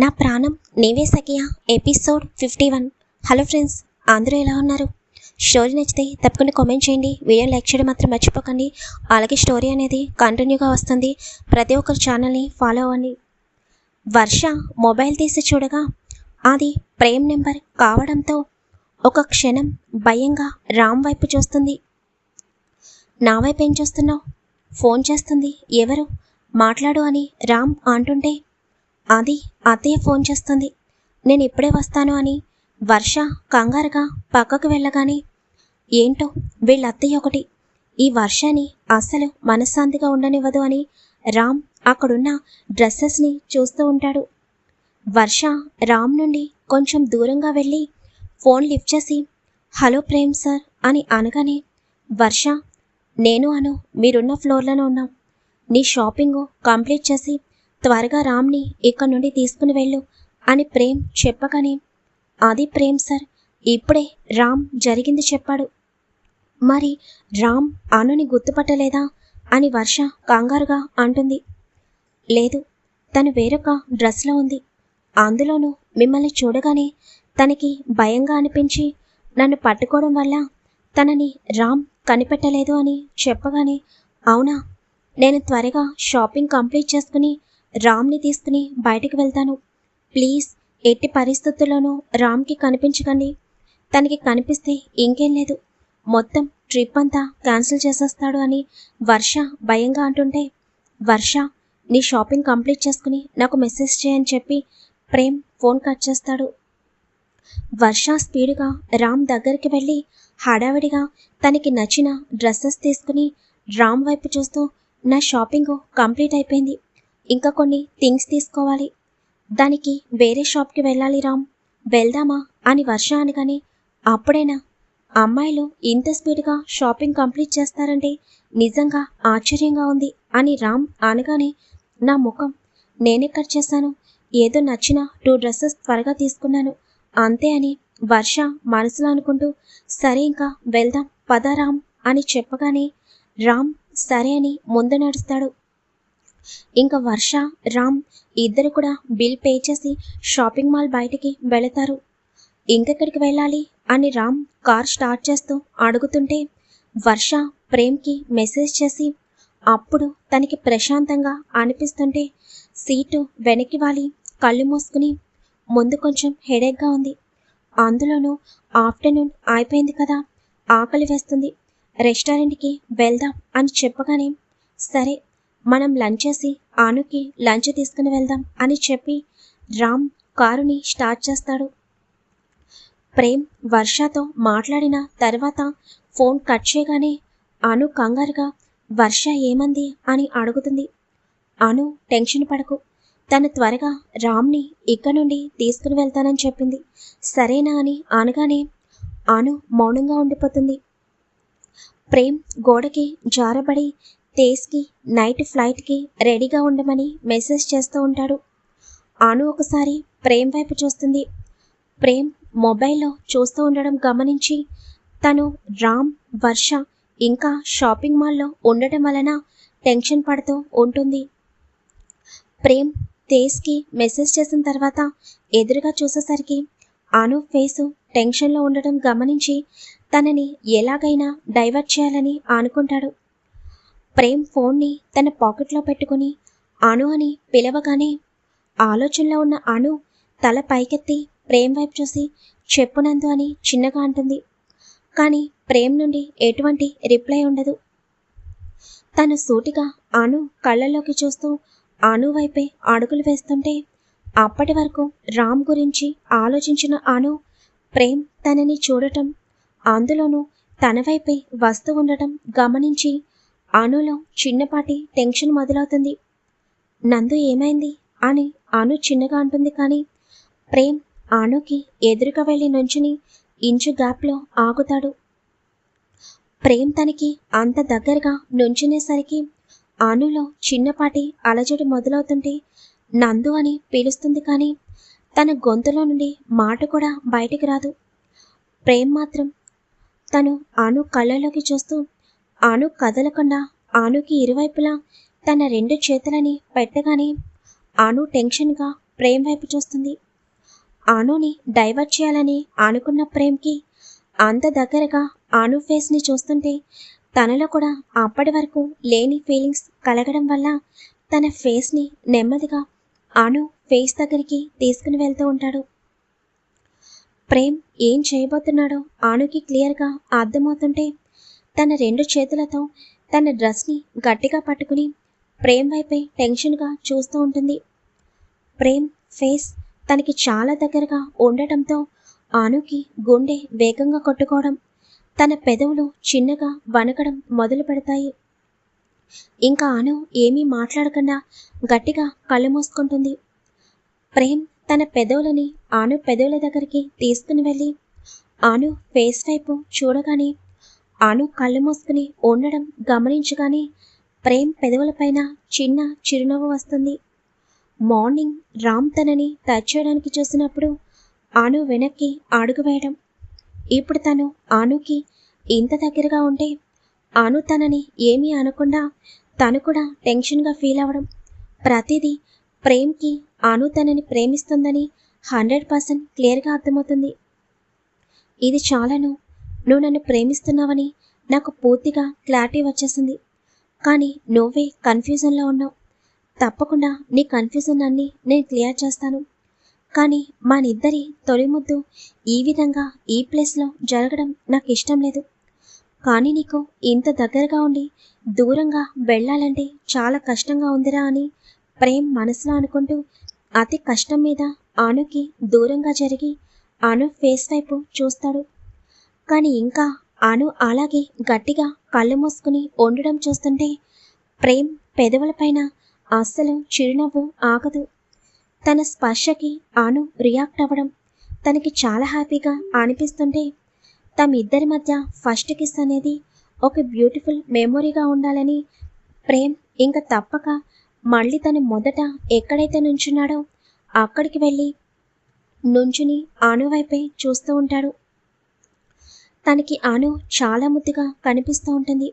నా ప్రాణం నీవే సఖియా. Episode fifty one. Hello friends అందరూ ఎలా ఉన్నారు? స్టోరీ నచ్చితే తప్పకుండా కామెంట్ చేయండి. వీడియో లైక్ చేయడం మాత్రం మర్చిపోకండి. అలాగే స్టోరీ అనేది కంటిన్యూగా వస్తుంది. ప్రతి ఒక్కరు ఛానల్ని ఫాలో అవ్వండి. వర్ష మొబైల్ తీసి చూడగా అది ప్రేమ్ నెంబర్ కావడంతో ఒక క్షణం భయంగా రామ్ వైపు చూస్తుంది. నా వైపు ఏం చూస్తున్నావు? ఫోన్ చేస్తుంది. ఎవరు? మాట్లాడు అని రామ్ అంటుంటే అది అత్తయ్య ఫోన్ చేస్తుంది. నేను ఇప్పుడే వస్తాను అని వర్ష కంగారుగా పక్కకు వెళ్ళగానే ఏంటో వీళ్ళ అత్తయ్య ఒకటి ఈ వర్షాన్ని అస్సలు మనశ్శాంతిగా ఉండనివ్వదు అని రామ్ అక్కడున్న డ్రెస్సెస్ని చూస్తూ ఉంటాడు. వర్ష రామ్ నుండి కొంచెం దూరంగా వెళ్ళి ఫోన్ లిఫ్ట్ చేసి హలో ప్రేమ్ సార్ అని అనగానే వర్ష నేను అను మీరున్న ఫ్లోర్లోనే ఉన్నాం. నీ షాపింగ్ కంప్లీట్ చేసి త్వరగా రామ్ని ఇక్కడి నుండి తీసుకుని వెళ్ళు అని ప్రేమ్ చెప్పగానే అది ప్రేమ్ సార్ ఇప్పుడే రామ్ జరిగింది చెప్పాడు. మరి రామ్ అనుని గుర్తుపట్టలేదా? అని వర్ష కంగారుగా అంటుంది. లేదు తను వేరొక డ్రెస్లో ఉంది. అందులోనూ మిమ్మల్ని చూడగానే తనకి భయంగా అనిపించి నన్ను పట్టుకోవడం వల్ల తనని రామ్ కనిపెట్టలేదు అని చెప్పగానే అవునా? నేను త్వరగా షాపింగ్ కంప్లీట్ చేసుకుని రామ్ని తీసుకుని బయటికి వెళ్తాను. ప్లీజ్ ఎట్టి పరిస్థితుల్లోనూ రామ్కి కనిపించకండి. తనకి కనిపిస్తే ఇంకేం లేదు. మొత్తం ట్రిప్ అంతా క్యాన్సిల్ చేసేస్తాడు అని వర్ష భయంగా అంటుంటే వర్ష నీ షాపింగ్ కంప్లీట్ చేసుకుని నాకు మెసేజ్ చేయని చెప్పి ప్రేమ్ ఫోన్ కట్ చేస్తాడు. వర్ష స్పీడ్గా రామ్ దగ్గరికి వెళ్ళి హడావిడిగా తనకి నచ్చిన డ్రెస్సెస్ తీసుకుని రామ్ వైపు చూస్తూ నా షాపింగ్ కంప్లీట్ అయిపోయింది. ఇంకా కొన్ని థింగ్స్ తీసుకోవాలి. దానికి వేరే షాప్కి వెళ్ళాలి రామ్. వెళ్దామా అని వర్ష అనగానే అప్పుడేనా? అమ్మాయిలు ఇంత స్పీడ్గా షాపింగ్ కంప్లీట్ చేస్తారంటే నిజంగా ఆశ్చర్యంగా ఉంది అని రామ్ అనగానే నా ముఖం నేనెక్కడ చేశాను. ఏదో నచ్చిన టూ డ్రెస్సెస్ త్వరగా తీసుకున్నాను. అంతే అని వర్ష మనసులో అనుకుంటూ సరే ఇంకా వెళ్దాం పద రామ్ అని చెప్పగానే రామ్ సరే అని ముందు నడుస్తాడు. ఇంకా వర్ష రామ్ ఇద్దరు కూడా బిల్ పే చేసి షాపింగ్ మాల్ బయటికి వెళతారు. ఇంకెక్కడికి వెళ్ళాలి అని రామ్ కార్ స్టార్ట్ చేస్తూ అడుగుతుంటే వర్ష ప్రేమ్కి మెసేజ్ చేసి అప్పుడు తనకి ప్రశాంతంగా అనిపిస్తుంటే సీటు వెనక్కి వాలి కళ్ళు మూసుకుని ముందు కొంచెం హెడేక్గా ఉంది. అందులోనూ ఆఫ్టర్నూన్ అయిపోయింది కదా ఆకలి వేస్తుంది. రెస్టారెంట్కి వెళ్దాం అని చెప్పగానే సరే మనం లంచ్ చేసి ఆనుకి లంచ్ తీసుకుని వెళ్దాం అని చెప్పి రామ్ కారుని స్టార్ట్ చేస్తాడు. ప్రేమ్ వర్షతో మాట్లాడిన తర్వాత ఫోన్ కట్ చేయగానే అను కంగారుగా వర్ష ఏమంది? అని అడుగుతుంది. అను టెన్షన్ పడకు. తను త్వరగా రామ్ని ఇక్కడ నుండి తీసుకుని వెళ్తానని చెప్పింది. సరేనా? అని అనగానే అను మౌనంగా ఉండిపోతుంది. ప్రేమ్ గోడకి జారబడి తేజ్కి నైట్ ఫ్లైట్కి రెడీగా ఉండమని మెసేజ్ చేస్తూ ఉంటాడు. అను ఒకసారి ప్రేమ్ వైపు చూస్తుంది. ప్రేమ్ మొబైల్లో చూస్తూ ఉండడం గమనించి తను రామ్ వర్ష ఇంకా షాపింగ్ మాల్లో ఉండటం వలన టెన్షన్ పడుతూ ఉంటుంది. ప్రేమ్ తేజ్కి మెసేజ్ చేసిన తర్వాత ఎదురుగా చూసేసరికి అను ఫేసు టెన్షన్లో ఉండడం గమనించి తనని ఎలాగైనా డైవర్ట్ చేయాలని అనుకుంటాడు ప్రేమ్ ఫోన్ని తన పాకెట్లో పెట్టుకుని అను అని పిలవగానే ఆలోచనలో ఉన్న అను తల పైకెత్తి ప్రేమ్ వైపు చూసి చెప్పునందు అని చిన్నగా అంటుంది. కానీ ప్రేమ్ నుండి ఎటువంటి రిప్లై ఉండదు. తను సూటిగా అను కళ్ళల్లోకి చూస్తూ అను వైపే అడుగులు వేస్తుంటే అప్పటి వరకు రామ్ గురించి ఆలోచించిన అను ప్రేమ్ తనని చూడటం అందులోనూ తన వైపే వస్తూ ఉండటం గమనించి ఆనులో చిన్నపాటి టెన్షన్ మొదలవుతుంది. నందు ఏమైంది? అని ఆను చిన్నగా అంటుంది కానీ ప్రేమ్ ఆనుకి ఎదురుగా వెళ్ళి నుంచుని ఇంచు గ్యాప్లో ఆగుతాడు. ప్రేమ్ తనకి అంత దగ్గరగా నుంచునేసరికి ఆనులో చిన్నపాటి అలజడి మొదలవుతుంటే నందు అని పిలుస్తుంది కానీ తన గొంతులో నుండి మాట కూడా బయటికి రాదు. ప్రేమ్ మాత్రం తను ఆను కళ్ళలోకి చూస్తూ ఆను కదలకుండా ఆనుకి ఇరువైపులా తన రెండు చేతులని పెట్టగానే ఆను టెన్షన్గా ప్రేమ్ వైపు చూస్తుంది. ఆనుని డైవర్ట్ చేయాలని అనుకున్న ప్రేమ్కి అంత దగ్గరగా ఆను ఫేస్ని చూస్తుంటే తనలో కూడా అప్పటి వరకు లేని ఫీలింగ్స్ కలగడం వల్ల తన ఫేస్ని నెమ్మదిగా ఆను ఫేస్ దగ్గరికి తీసుకుని వెళ్తూ ఉంటాడు. ప్రేమ్ ఏం చేయబోతున్నాడో ఆనుకి క్లియర్గా అర్థమవుతుంటే తన రెండు చేతులతో తన డ్రెస్ని గట్టిగా పట్టుకుని ప్రేమ్ వైపే టెన్షన్గా చూస్తూ ఉంటుంది. ప్రేమ్ ఫేస్ తనకి చాలా దగ్గరగా ఉండటంతో ఆనుకి గుండె వేగంగా కొట్టుకోవడం తన పెదవులు చిన్నగా వణకడం మొదలు పెడతాయి. ఇంకా అను ఏమీ మాట్లాడకుండా గట్టిగా కళ్ళు మూసుకుంటుంది. ప్రేమ్ తన పెదవులని ఆను పెదవుల దగ్గరికి తీసుకుని వెళ్ళి ఆను ఫేస్ వైపు చూడగానే ఆను కళ్ళు మూసుకుని ఉండడం గమనించగానే ప్రేమ్ పెదవులపైన చిన్న చిరునవ్వు వస్తుంది. మార్నింగ్ రామ్ తనని టచ్ చేయడానికి చూసినప్పుడు ఆను వెనక్కి అడుగు వేయడం. ఇప్పుడు తను ఆనుకి ఇంత దగ్గరగా ఉంటే ఆను తనని ఏమీ అనకుండా తను కూడా టెన్షన్గా ఫీల్ అవ్వడం. ప్రతిదీ ప్రేమ్కి ఆను తనని ప్రేమిస్తుందని హండ్రెడ్ పర్సెంట్ క్లియర్గా అర్థమవుతుంది. ఇది చాలను నువ్వు నన్ను ప్రేమిస్తున్నావని నాకు పూర్తిగా క్లారిటీ వచ్చేసింది. కానీ నువ్వే కన్ఫ్యూజన్లో ఉన్నావు. తప్పకుండా నీ కన్ఫ్యూజన్ అన్ని నేను క్లియర్ చేస్తాను. కానీ మనిద్దరి తొలి ముద్దు ఈ విధంగా ఈ ప్లేస్లో జరగడం నాకు ఇష్టం లేదు. కానీ నీకు ఇంత దగ్గరగా ఉండి దూరంగా వెళ్ళాలంటే చాలా కష్టంగా ఉందిరా అని ప్రేమ్ మనసులో అనుకుంటూ అతి కష్టం మీద ఆనుకి దూరంగా జరిగి అను ఫేస్ వైపు చూస్తాడు. కానీ ఇంకా అను అలాగే గట్టిగా కళ్ళు మూసుకుని ఉండడం చూస్తుంటే ప్రేమ్ పెదవులపైన అస్సలు చిరునవ్వు ఆగదు. తన స్పర్శకి అను రియాక్ట్ అవ్వడం తనకి చాలా హ్యాపీగా అనిపిస్తుంటే తమిద్దరి మధ్య ఫస్ట్ కిస్ అనేది ఒక బ్యూటిఫుల్ మెమొరీగా ఉండాలని ప్రేమ్ ఇంకా తప్పక మళ్ళీ తను మొదట ఎక్కడైతే నుంచున్నాడో అక్కడికి వెళ్ళి నుంచుని ఆను చూస్తూ ఉంటాడు. తనకి ఆను చాలా ముద్దుగా కనిపిస్తూ ఉంటుంది.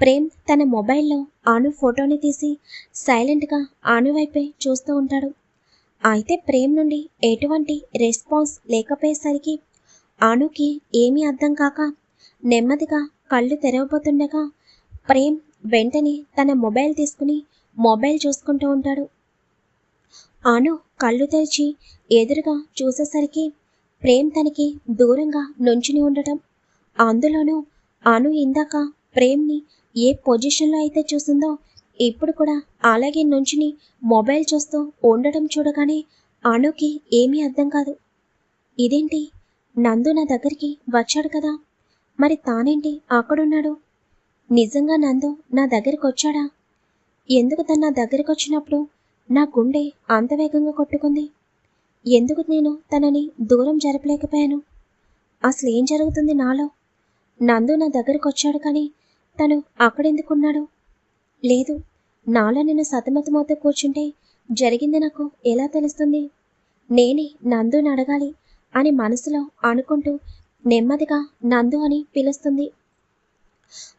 ప్రేమ్ తన మొబైల్లో ఆను ఫోటోని తీసి సైలెంట్గా ఆను వైపే చూస్తూ ఉంటాడు. అయితే ప్రేమ్ నుండి ఎటువంటి రెస్పాన్స్ లేకపోయేసరికి ఆనుకి ఏమీ అర్థం కాక నెమ్మదిగా కళ్ళు తెరవబోతుండగా ప్రేమ్ వెంటనే తన మొబైల్ తీసుకుని మొబైల్ చూసుకుంటూ ఉంటాడు. ఆను కళ్ళు తెరిచి ఎదురుగా చూసేసరికి ప్రేమ్ తనకి దూరంగా నుంచుని ఉండటం. అందులోనూ అను ఇందాక ప్రేమ్ని ఏ పొజిషన్లో అయితే చూసిందో ఇప్పుడు కూడా అలాగే నుంచుని మొబైల్ చూస్తూ ఉండడం చూడగానే అనుకి ఏమీ అర్థం కాదు. ఇదేంటి? నందు నా దగ్గరికి వచ్చాడు కదా? మరి తానేంటి అక్కడున్నాడు? నిజంగా నందు నా దగ్గరికి వచ్చాడా? ఎందుకు తను నా దగ్గరికి వచ్చినప్పుడు నా గుండె అంత వేగంగా కొట్టుకుంది? ఎందుకు నేను తనని దూరం జరపలేకపోయాను? అసలు ఏం జరుగుతుంది నాలో? నందు నా దగ్గరికి వచ్చాడు కానీ తను అక్కడెందుకున్నాడు? లేదు నాలో నేను సతమతమవుతూ కూర్చుంటే జరిగింది నాకు ఎలా తెలుస్తుంది? నేనే నందుని అడగాలి అని మనసులో అనుకుంటూ నెమ్మదిగా నందు అని పిలుస్తుంది.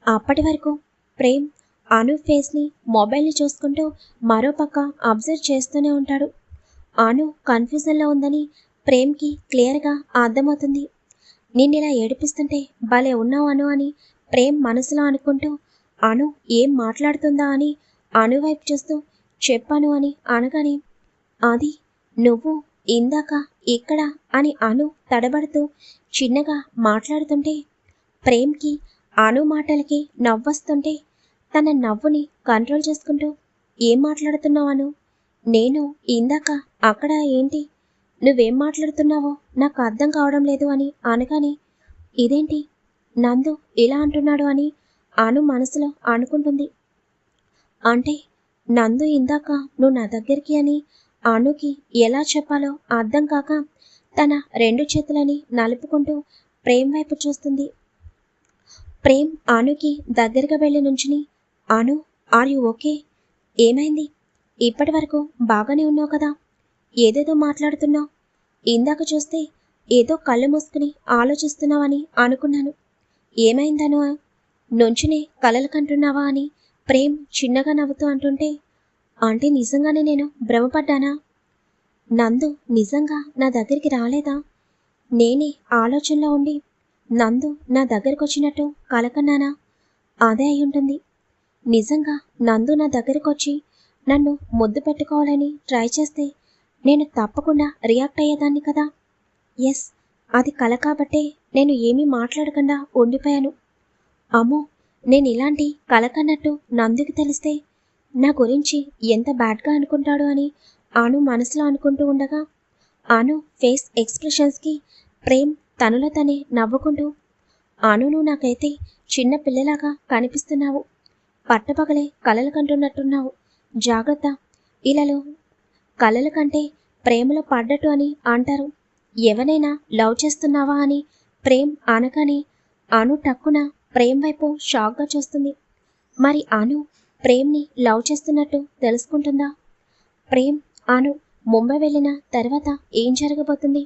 అప్పటి వరకు ప్రేమ్ అను ఫేస్ని మొబైల్ని చూసుకుంటూ మరోపక్క అబ్జర్వ్ చేస్తూనే ఉంటాడు. అను కన్ఫ్యూజన్లో ఉందని ప్రేమ్కి క్లియర్గా అర్థమవుతుంది. నిన్ను ఇలా ఏడిపిస్తుంటే భలే ఉన్నావు అను అని ప్రేమ్ మనసులో అనుకుంటూ అను ఏం మాట్లాడుతుందా అని అను వైపు చూస్తూ చెప్పాను అని అనగానే అది నువ్వు ఇందాక ఇక్కడ అని అను తడబడుతూ చిన్నగా మాట్లాడుతుంటే ప్రేమ్కి అను మాటలకి నవ్వొస్తుంటే తన నవ్వుని కంట్రోల్ చేసుకుంటూ ఏం మాట్లాడుతున్నావు అను? నేను ఇందాక అక్కడ ఏంటి? నువ్వేం మాట్లాడుతున్నావో? నాకు అర్థం కావడం లేదు అని అనగానే ఇదేంటి? నందు ఇలా అంటున్నాడు అని అను మనసులో అనుకుంటుంది అంటే నందు ఇందాక నువ్వు నా దగ్గరికి అని అనుకి ఎలా చెప్పాలో అర్థం కాక తన రెండు చేతులని నలుపుకుంటూ ప్రేమ్ వైపు చూస్తుంది. ప్రేమ్ అనుకి దగ్గరగా వెళ్ళి నుంచుని అను ఆర్ యు ఓకే? ఏమైంది? ఇప్పటి వరకు బాగానే ఉన్నావు కదా? ఏదేదో మాట్లాడుతున్నావు? ఇందాక చూస్తే ఏదో కళ్ళు మూసుకుని ఆలోచిస్తున్నావని అనుకున్నాను. ఏమైందను నుంచునే కలలు కంటున్నావా అని ప్రేమ్ చిన్నగా నవ్వుతూ అంటుంటే అంటే నిజంగానే నేను భ్రమపడ్డానా? నందు నిజంగా నా దగ్గరికి రాలేదా? నేనే ఆలోచనలో ఉండి నందు నా దగ్గరకు వచ్చినట్టు కలకన్నానా? అదే అయి ఉంటుంది నిజంగా నందు నా దగ్గరకు వచ్చి నన్ను ముద్దు పెట్టుకోవాలని ట్రై చేస్తే నేను తప్పకుండా రియాక్ట్ అయ్యేదాన్ని కదా? ఎస్ అది కల కాబట్టే నేను ఏమీ మాట్లాడకుండా ఉండిపోయాను. అమ్మో నేను ఇలాంటి కలకన్నట్టు నందుకి తెలిస్తే నా గురించి ఎంత బ్యాడ్గా అనుకుంటాడు అని ఆను మనసులో అనుకుంటూ ఉండగా ఆను ఫేస్ ఎక్స్ప్రెషన్స్కి ప్రేమ్ తనలో తనే నవ్వుకుంటూ ఆను నాకైతే చిన్న పిల్లలాగా కనిపిస్తున్నావు. పట్టపగలే కలలు కంటున్నట్టున్నావు. జాగ్రత్త. ఇలాలో కలల కంటే ప్రేమలో పడ్డట్టు అని అంటారు. ఎవరైనా లవ్ చేస్తున్నావా అని ప్రేమ్ అనగానే అను టక్కున ప్రేమ్ వైపు షాక్గా చూస్తుంది. మరి అను ప్రేమ్ని లవ్ చేస్తున్నట్టు తెలుసుకుంటుందా? ప్రేమ్ అను ముంబై వెళ్ళిన తర్వాత ఏం జరగబోతుంది?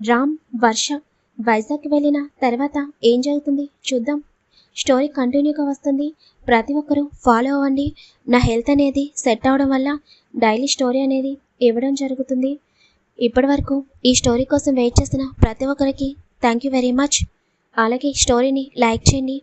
రామ్ వర్ష వైజాగ్ వెళ్ళిన తర్వాత ఏం జరుగుతుంది? చూద్దాం. స్టోరీ కంటిన్యూగా వస్తుంది. ప్రతి ఒక్కరూ ఫాలో అవ్వండి. నా హెల్త్ అనేది సెట్ అవడం వల్ల డైలీ స్టోరీ అనేది ఇవ్వడం జరుగుతుంది. ఇప్పటి వరకు ఈ స్టోరీ కోసం వెయిట్ చేసిన ప్రతి ఒక్కరికి థ్యాంక్ యూ వెరీ మచ్. అలాగే స్టోరీని లైక్ చేయండి.